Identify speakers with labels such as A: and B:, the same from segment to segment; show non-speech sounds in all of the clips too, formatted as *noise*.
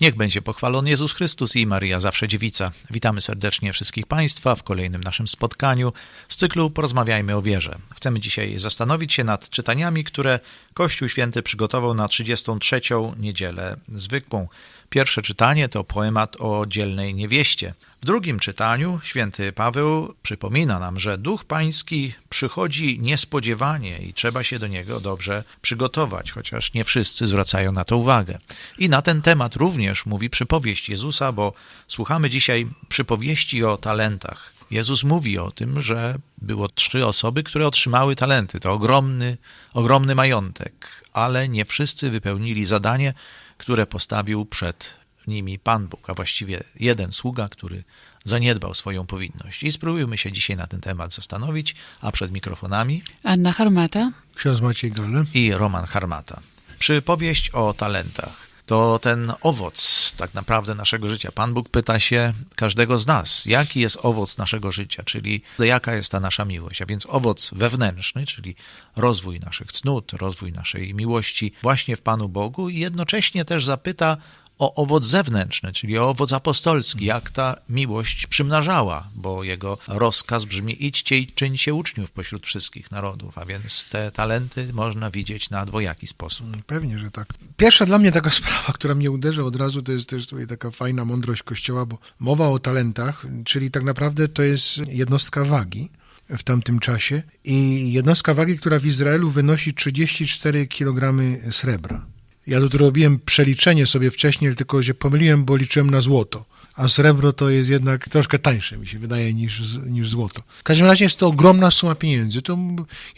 A: Niech będzie pochwalony Jezus Chrystus i Maria Zawsze Dziewica. Witamy serdecznie wszystkich Państwa w kolejnym naszym spotkaniu z cyklu Porozmawiajmy o wierze. Chcemy dzisiaj zastanowić się nad czytaniami, które Kościół Święty przygotował na 33. niedzielę zwykłą. Pierwsze czytanie to poemat o dzielnej niewieście. W drugim czytaniu święty Paweł przypomina nam, że Duch Pański przychodzi niespodziewanie i trzeba się do niego dobrze przygotować, chociaż nie wszyscy zwracają na to uwagę. I na ten temat również mówi przypowieść Jezusa, bo słuchamy dzisiaj przypowieści o talentach. Jezus mówi o tym, że było trzy osoby, które otrzymały talenty. To ogromny, ogromny majątek, ale nie wszyscy wypełnili zadanie, które postawił przed nimi Pan Bóg, a właściwie jeden sługa, który zaniedbał swoją powinność. I spróbujmy się dzisiaj na ten temat zastanowić, a przed mikrofonami
B: Anna Harmata.
C: Ksiądz Maciej Gale.
A: i Roman Harmata. Przypowieść o talentach. To ten owoc tak naprawdę naszego życia. Pan Bóg pyta się każdego z nas, jaki jest owoc naszego życia, czyli jaka jest ta nasza miłość. A więc owoc wewnętrzny, czyli rozwój naszych cnót, rozwój naszej miłości właśnie w Panu Bogu i jednocześnie też zapyta o owoc zewnętrzny, czyli o owoc apostolski, jak ta miłość przymnażała, bo jego rozkaz brzmi idźcie i czyńcie uczniów pośród wszystkich narodów, a więc te talenty można widzieć na dwojaki sposób.
C: Pewnie, że tak. Pierwsza dla mnie taka *laughs* sprawa, która mnie uderza od razu, to jest też tutaj taka fajna mądrość Kościoła, bo mowa o talentach, czyli tak naprawdę to jest jednostka wagi w tamtym czasie i jednostka wagi, która w Izraelu wynosi 34 kg srebra. Ja tu robiłem przeliczenie sobie wcześniej, tylko się pomyliłem, bo liczyłem na złoto. A srebro to jest jednak troszkę tańsze, mi się wydaje, niż, niż złoto. W każdym razie jest to ogromna suma pieniędzy. To,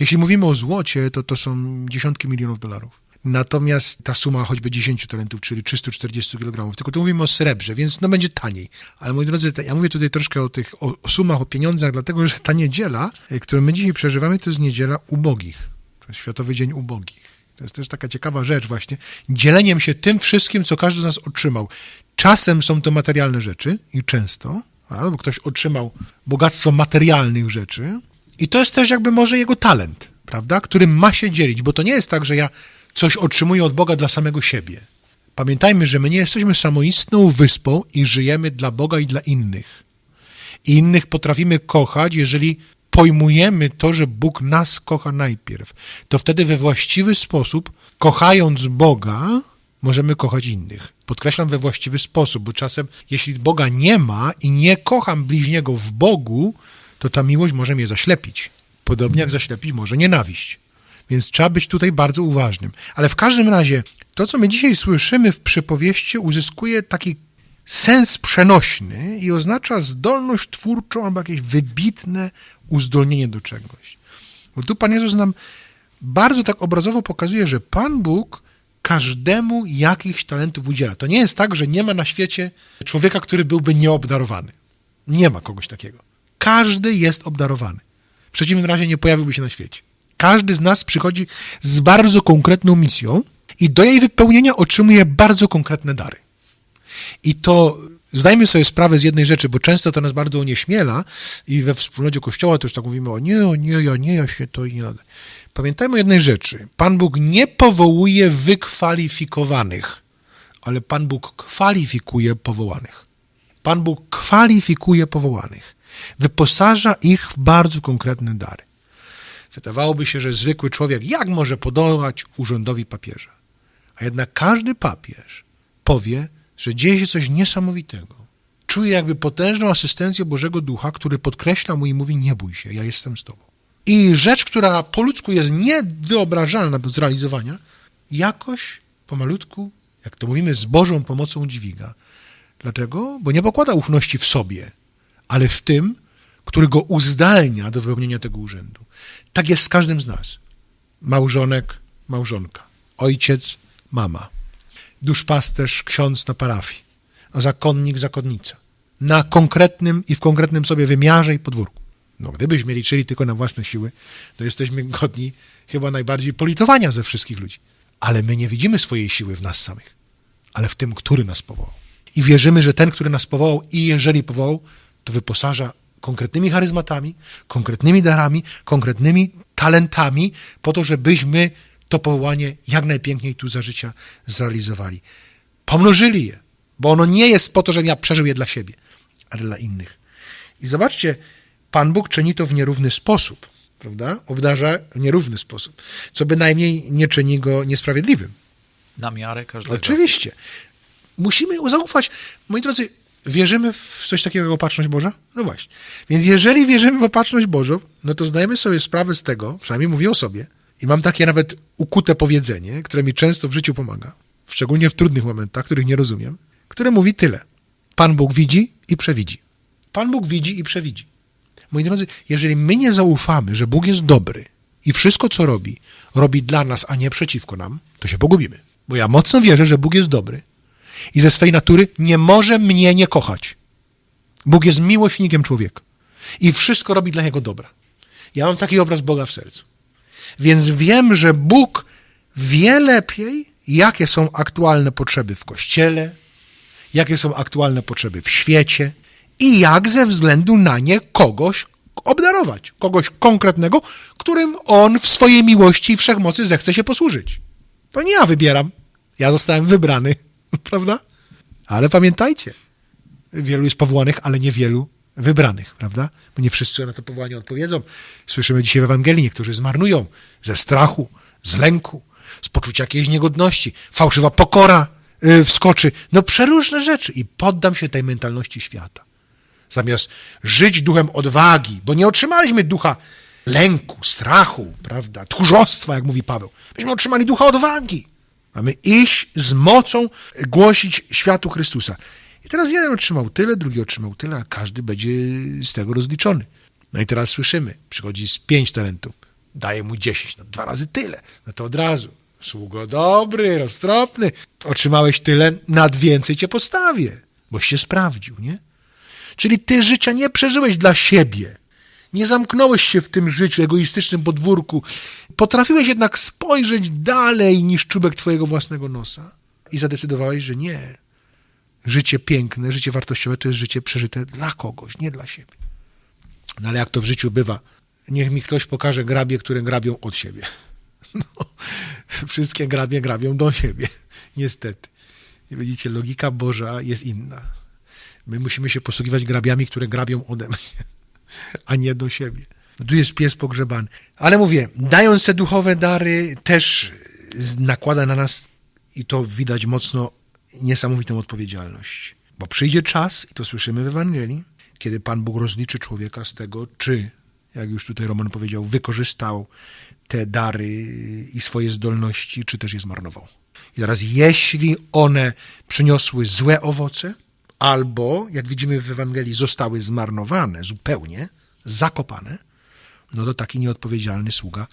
C: jeśli mówimy o złocie, to to są dziesiątki milionów dolarów. Natomiast ta suma choćby 10 talentów, czyli 340 kg, tylko tu mówimy o srebrze, więc no będzie taniej. Ale moi drodzy, ja mówię tutaj troszkę o tych o, sumach, o pieniądzach, dlatego że ta niedziela, którą my dzisiaj przeżywamy, to jest niedziela ubogich. To jest Światowy Dzień Ubogich. To jest też taka ciekawa rzecz właśnie. Dzieleniem się tym wszystkim, co każdy z nas otrzymał. Czasem są to materialne rzeczy i często, bo ktoś otrzymał bogactwo materialnych rzeczy i to jest też jakby może jego talent, prawda, którym ma się dzielić, bo to nie jest tak, że ja coś otrzymuję od Boga dla samego siebie. Pamiętajmy, że my nie jesteśmy samoistną wyspą i żyjemy dla Boga i dla innych. I innych potrafimy kochać, jeżeli pojmujemy to, że Bóg nas kocha najpierw, to wtedy we właściwy sposób, kochając Boga, możemy kochać innych. Podkreślam we właściwy sposób, bo czasem, jeśli Boga nie ma i nie kocham bliźniego w Bogu, to ta miłość może mnie zaślepić. Podobnie jak zaślepić może nienawiść. Więc trzeba być tutaj bardzo uważnym. Ale w każdym razie, to, co my dzisiaj słyszymy w przypowieści, uzyskuje taki sens przenośny i oznacza zdolność twórczą albo jakieś wybitne uzdolnienie do czegoś. Bo tu Pan Jezus nam bardzo tak obrazowo pokazuje, że Pan Bóg każdemu jakichś talentów udziela. To nie jest tak, że nie ma na świecie człowieka, który byłby nieobdarowany. Nie ma kogoś takiego. Każdy jest obdarowany. W przeciwnym razie nie pojawiłby się na świecie. Każdy z nas przychodzi z bardzo konkretną misją i do jej wypełnienia otrzymuje bardzo konkretne dary. I to zdajmy sobie sprawę z jednej rzeczy, bo często to nas bardzo unieśmiela i we wspólnocie Kościoła też tak mówimy, o nie, o nie, ja nie, ja się to i nie nada. Pamiętajmy jednej rzeczy. Pan Bóg nie powołuje wykwalifikowanych, ale Pan Bóg kwalifikuje powołanych. Pan Bóg kwalifikuje powołanych. Wyposaża ich w bardzo konkretne dary. Wydawałoby się, że zwykły człowiek jak może podołać urzędowi papieża? A jednak każdy papież powie, że dzieje się coś niesamowitego. Czuję jakby potężną asystencję Bożego Ducha, który podkreśla mu i mówi: Nie bój się, ja jestem z tobą. I rzecz, która po ludzku jest niewyobrażalna do zrealizowania, jakoś pomalutku, jak to mówimy, z Bożą pomocą dźwiga. Dlaczego? Bo nie pokłada ufności w sobie, ale w tym, który go uzdalnia do wypełnienia tego urzędu. Tak jest z każdym z nas. Małżonek, małżonka, ojciec, mama duszpasterz, ksiądz na parafii, zakonnik, zakonnica. Na konkretnym i w konkretnym sobie wymiarze i podwórku. No, gdybyśmy liczyli tylko na własne siły, to jesteśmy godni chyba najbardziej politowania ze wszystkich ludzi. Ale my nie widzimy swojej siły w nas samych, ale w tym, który nas powołał. I wierzymy, że ten, który nas powołał i jeżeli powołał, to wyposaża konkretnymi charyzmatami, konkretnymi darami, konkretnymi talentami, po to, żebyśmy to powołanie jak najpiękniej tu za życia zrealizowali. Pomnożyli je, bo ono nie jest po to, żebym ja przeżył je dla siebie, ale dla innych. I zobaczcie, Pan Bóg czyni to w nierówny sposób, prawda? Obdarza w nierówny sposób, co bynajmniej nie czyni go niesprawiedliwym.
A: Na miarę każdego.
C: Oczywiście. Musimy zaufać. Moi drodzy, wierzymy w coś takiego jak opatrzność Boża? No właśnie. Więc jeżeli wierzymy w opatrzność Bożą, no to zdajemy sobie sprawę z tego, przynajmniej mówię o sobie, i mam takie nawet ukute powiedzenie, które mi często w życiu pomaga, szczególnie w trudnych momentach, których nie rozumiem, które mówi tyle. Pan Bóg widzi i przewidzi. Pan Bóg widzi i przewidzi. Moi drodzy, jeżeli my nie zaufamy, że Bóg jest dobry i wszystko, co robi, robi dla nas, a nie przeciwko nam, to się pogubimy. Bo ja mocno wierzę, że Bóg jest dobry i ze swej natury nie może mnie nie kochać. Bóg jest miłośnikiem człowieka i wszystko robi dla niego dobra. Ja mam taki obraz Boga w sercu. Więc wiem, że Bóg wie lepiej, jakie są aktualne potrzeby w kościele, jakie są aktualne potrzeby w świecie i jak ze względu na nie kogoś obdarować, kogoś konkretnego, którym on w swojej miłości i wszechmocy zechce się posłużyć. To nie ja wybieram. Ja zostałem wybrany, *laughs* prawda? Ale pamiętajcie, wielu jest powołanych, ale niewielu wybranych, prawda? Bo nie wszyscy na to powołanie odpowiedzą. Słyszymy dzisiaj w Ewangelii, niektórzy zmarnują ze strachu, z lęku, z poczucia jakiejś niegodności, fałszywa pokora yy, wskoczy, no przeróżne rzeczy i poddam się tej mentalności świata. Zamiast żyć duchem odwagi, bo nie otrzymaliśmy ducha lęku, strachu, prawda, tchórzostwa, jak mówi Paweł. Myśmy otrzymali ducha odwagi. Mamy iść z mocą, głosić światu Chrystusa. I teraz jeden otrzymał tyle, drugi otrzymał tyle, a każdy będzie z tego rozliczony. No i teraz słyszymy, przychodzi z pięć talentów, daje mu dziesięć, no dwa razy tyle. No to od razu, sługo dobry, roztropny, otrzymałeś tyle, nad więcej cię postawię, boś się sprawdził, nie? Czyli ty życia nie przeżyłeś dla siebie. Nie zamknąłeś się w tym życiu, egoistycznym podwórku. Potrafiłeś jednak spojrzeć dalej niż czubek twojego własnego nosa i zadecydowałeś, że nie. Życie piękne, życie wartościowe to jest życie przeżyte dla kogoś, nie dla siebie. No ale jak to w życiu bywa, niech mi ktoś pokaże grabie, które grabią od siebie. *laughs* No, wszystkie grabie grabią do siebie, *laughs* niestety. I widzicie, logika Boża jest inna. My musimy się posługiwać grabiami, które grabią ode mnie, *laughs* a nie do siebie. Tu jest pies pogrzebany. Ale mówię, dając te duchowe dary, też nakłada na nas, i to widać mocno, niesamowitą odpowiedzialność. Bo przyjdzie czas, i to słyszymy w Ewangelii, kiedy Pan Bóg rozliczy człowieka z tego, czy, jak już tutaj Roman powiedział, wykorzystał te dary i swoje zdolności, czy też je zmarnował. I teraz, jeśli one przyniosły złe owoce, albo, jak widzimy w Ewangelii, zostały zmarnowane zupełnie, zakopane, no to taki nieodpowiedzialny sługa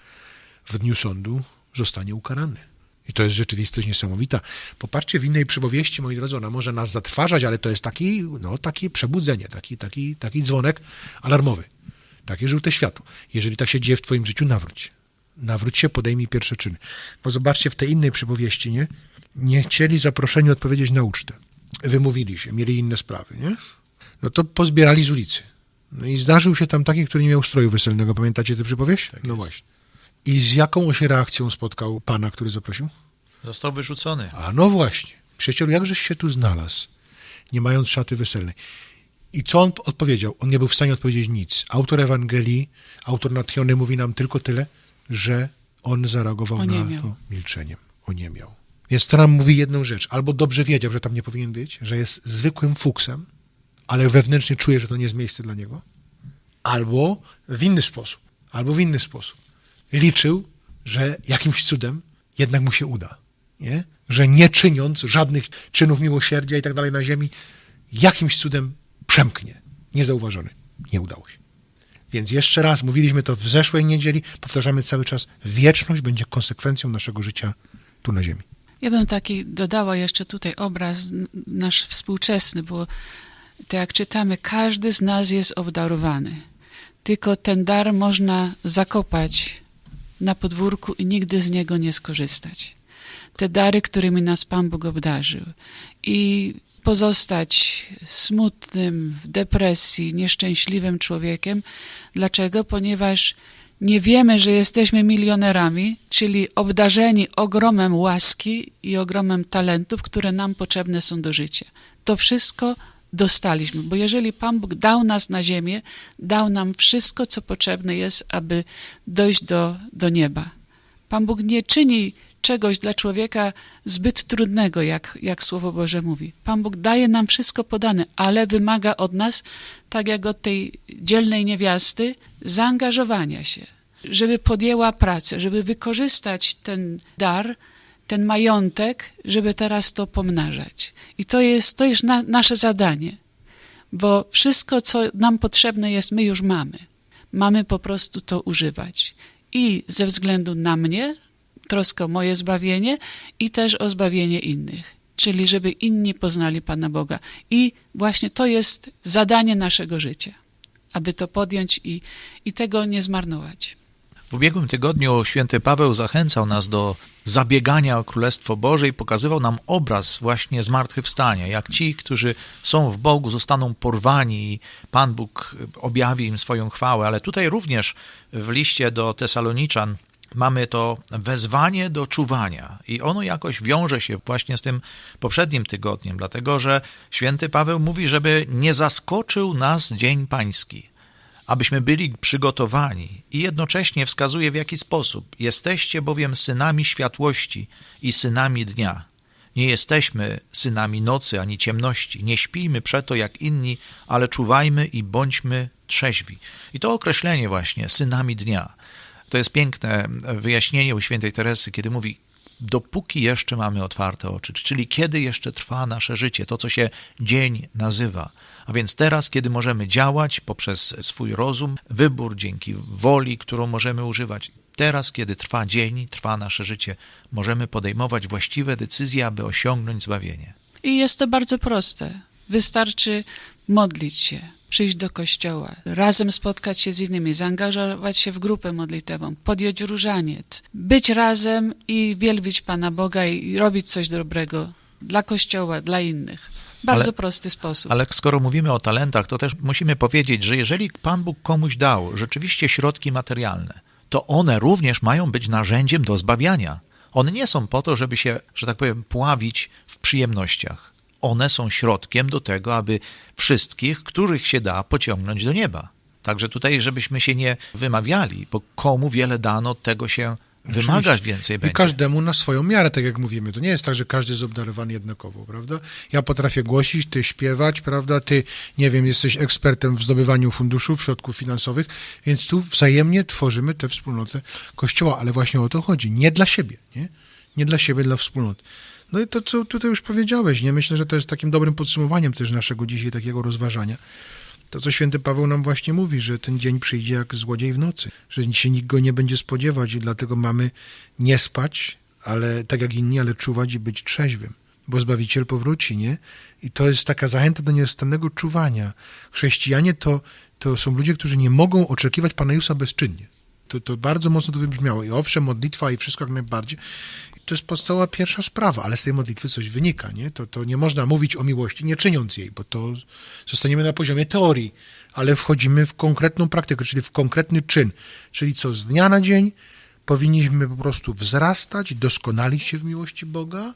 C: w dniu sądu zostanie ukarany. I to jest rzeczywistość niesamowita. Popatrzcie w innej przypowieści, moi drodzy, ona może nas zatrważać, ale to jest taki, no, takie przebudzenie, taki, taki, taki dzwonek alarmowy. Takie żółte światło. Jeżeli tak się dzieje w twoim życiu, nawróć. Nawróć się, podejmij pierwsze czyny. Bo zobaczcie w tej innej przypowieści, nie? Nie chcieli zaproszeni odpowiedzieć na ucztę wymówili się, mieli inne sprawy, nie? No to pozbierali z ulicy. No i zdarzył się tam taki, który nie miał stroju weselnego. Pamiętacie tę przypowieść?
A: Tak
C: no właśnie. I z jaką on się reakcją spotkał pana, który zaprosił?
A: Został wyrzucony.
C: A no właśnie. Przyjacielu, jakżeś się tu znalazł, nie mając szaty weselnej? I co on odpowiedział? On nie był w stanie odpowiedzieć nic. Autor Ewangelii, autor natchniony mówi nam tylko tyle, że on zareagował na to milczeniem. Oniemiał. Więc to nam mówi jedną rzecz. Albo dobrze wiedział, że tam nie powinien być, że jest zwykłym fuksem, ale wewnętrznie czuje, że to nie jest miejsce dla niego. Albo w inny sposób. Albo w inny sposób. Liczył, że jakimś cudem jednak mu się uda. Nie? Że nie czyniąc żadnych czynów miłosierdzia i tak dalej na ziemi, jakimś cudem przemknie. Niezauważony. Nie udało się. Więc jeszcze raz, mówiliśmy to w zeszłej niedzieli, powtarzamy cały czas, wieczność będzie konsekwencją naszego życia tu na ziemi.
B: Ja bym taki dodała jeszcze tutaj obraz nasz współczesny, bo tak jak czytamy, każdy z nas jest obdarowany. Tylko ten dar można zakopać na podwórku i nigdy z niego nie skorzystać. Te dary, którymi nas Pan Bóg obdarzył. I pozostać smutnym, w depresji, nieszczęśliwym człowiekiem. Dlaczego? Ponieważ nie wiemy, że jesteśmy milionerami, czyli obdarzeni ogromem łaski i ogromem talentów, które nam potrzebne są do życia. To wszystko dostaliśmy, bo jeżeli Pan Bóg dał nas na ziemię, dał nam wszystko, co potrzebne jest, aby dojść do, do nieba. Pan Bóg nie czyni czegoś dla człowieka zbyt trudnego, jak, jak Słowo Boże mówi. Pan Bóg daje nam wszystko podane, ale wymaga od nas, tak jak od tej dzielnej niewiasty, zaangażowania się, żeby podjęła pracę, żeby wykorzystać ten dar, ten majątek, żeby teraz to pomnażać. I to jest, to jest na, nasze zadanie, bo wszystko, co nam potrzebne jest, my już mamy. Mamy po prostu to używać. I ze względu na mnie, troskę o moje zbawienie i też o zbawienie innych, czyli żeby inni poznali Pana Boga. I właśnie to jest zadanie naszego życia, aby to podjąć i, i tego nie zmarnować.
A: W ubiegłym tygodniu święty Paweł zachęcał nas do zabiegania o Królestwo Boże i pokazywał nam obraz właśnie zmartwychwstania, jak ci, którzy są w Bogu, zostaną porwani i Pan Bóg objawi im swoją chwałę. Ale tutaj również w liście do Tesaloniczan mamy to wezwanie do czuwania i ono jakoś wiąże się właśnie z tym poprzednim tygodniem, dlatego że święty Paweł mówi, żeby nie zaskoczył nas dzień pański, abyśmy byli przygotowani i jednocześnie wskazuje w jaki sposób. Jesteście bowiem synami światłości i synami dnia. Nie jesteśmy synami nocy ani ciemności. Nie śpijmy przeto jak inni, ale czuwajmy i bądźmy trzeźwi. I to określenie właśnie synami dnia to jest piękne wyjaśnienie u świętej Teresy, kiedy mówi, dopóki jeszcze mamy otwarte oczy, czyli kiedy jeszcze trwa nasze życie, to co się dzień nazywa. A więc teraz, kiedy możemy działać poprzez swój rozum, wybór dzięki woli, którą możemy używać, teraz, kiedy trwa dzień, trwa nasze życie, możemy podejmować właściwe decyzje, aby osiągnąć zbawienie.
B: I jest to bardzo proste. Wystarczy modlić się, przyjść do kościoła, razem spotkać się z innymi, zaangażować się w grupę modlitewą, podjąć różaniec, być razem i wielbić Pana Boga i robić coś dobrego dla kościoła, dla innych. Bardzo ale, prosty sposób.
A: Ale skoro mówimy o talentach, to też musimy powiedzieć, że jeżeli Pan Bóg komuś dał rzeczywiście środki materialne, to one również mają być narzędziem do zbawiania. One nie są po to, żeby się, że tak powiem, pławić w przyjemnościach one są środkiem do tego, aby wszystkich, których się da, pociągnąć do nieba. Także tutaj, żebyśmy się nie wymawiali, bo komu wiele dano, tego się wymagać Oczywiście. więcej
C: I
A: będzie.
C: każdemu na swoją miarę, tak jak mówimy. To nie jest tak, że każdy jest obdarowany jednakowo, prawda? Ja potrafię głosić, ty śpiewać, prawda? Ty, nie wiem, jesteś ekspertem w zdobywaniu funduszów, środków finansowych, więc tu wzajemnie tworzymy tę wspólnotę Kościoła, ale właśnie o to chodzi. Nie dla siebie, nie? Nie dla siebie, dla wspólnoty. No i to, co tutaj już powiedziałeś, nie? Myślę, że to jest takim dobrym podsumowaniem też naszego dzisiaj takiego rozważania. To, co święty Paweł nam właśnie mówi, że ten dzień przyjdzie jak złodziej w nocy, że się nikt go nie będzie spodziewać i dlatego mamy nie spać, ale tak jak inni, ale czuwać i być trzeźwym, bo Zbawiciel powróci, nie? I to jest taka zachęta do nieustannego czuwania. Chrześcijanie to, to są ludzie, którzy nie mogą oczekiwać Pana Jezusa bezczynnie. To, to bardzo mocno to wybrzmiało. I owszem, modlitwa i wszystko jak najbardziej, to jest podstawowa pierwsza sprawa, ale z tej modlitwy coś wynika, nie? To, to nie można mówić o miłości nie czyniąc jej, bo to zostaniemy na poziomie teorii, ale wchodzimy w konkretną praktykę, czyli w konkretny czyn, czyli co z dnia na dzień powinniśmy po prostu wzrastać, doskonalić się w miłości Boga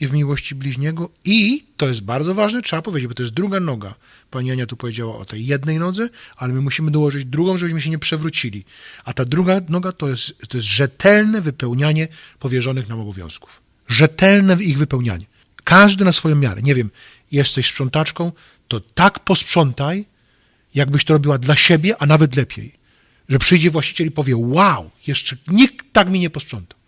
C: i w miłości bliźniego i, to jest bardzo ważne, trzeba powiedzieć, bo to jest druga noga. Pani Ania tu powiedziała o tej jednej nodze, ale my musimy dołożyć drugą, żebyśmy się nie przewrócili. A ta druga noga to jest, to jest rzetelne wypełnianie powierzonych nam obowiązków. Rzetelne ich wypełnianie. Każdy na swoją miarę. Nie wiem, jesteś sprzątaczką, to tak posprzątaj, jakbyś to robiła dla siebie, a nawet lepiej że przyjdzie właściciel i powie: Wow, jeszcze nikt tak mi nie posprzątał.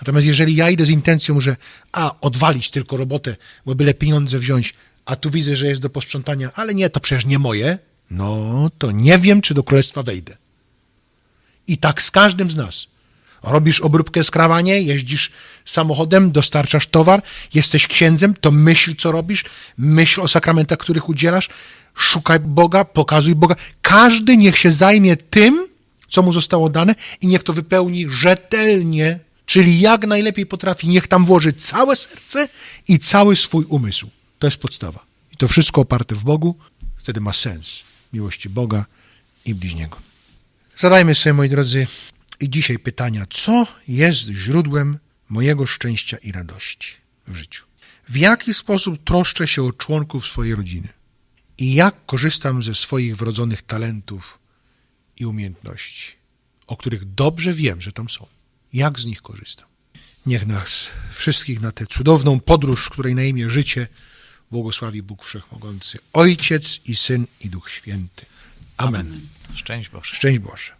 C: Natomiast jeżeli ja idę z intencją, że a, odwalić tylko robotę, bo byle pieniądze wziąć, a tu widzę, że jest do posprzątania, ale nie, to przecież nie moje, no to nie wiem, czy do królestwa wejdę. I tak z każdym z nas. Robisz obróbkę skrawanie, jeździsz samochodem, dostarczasz towar, jesteś księdzem, to myśl, co robisz, myśl o sakramentach, których udzielasz, szukaj Boga, pokazuj Boga. Każdy niech się zajmie tym, co mu zostało dane i niech to wypełni rzetelnie, czyli jak najlepiej potrafi, niech tam włoży całe serce i cały swój umysł. To jest podstawa. I to wszystko oparte w Bogu, wtedy ma sens miłości Boga i bliźniego. Zadajmy sobie, moi drodzy, i dzisiaj pytania, co jest źródłem mojego szczęścia i radości w życiu? W jaki sposób troszczę się o członków swojej rodziny? I jak korzystam ze swoich wrodzonych talentów i umiejętności, o których dobrze wiem, że tam są? Jak z nich korzystam? Niech nas wszystkich na tę cudowną podróż, której na imię życie, błogosławi Bóg Wszechmogący, Ojciec i Syn i Duch Święty. Amen.
A: Szczęść Boże.
C: Szczęść Boże.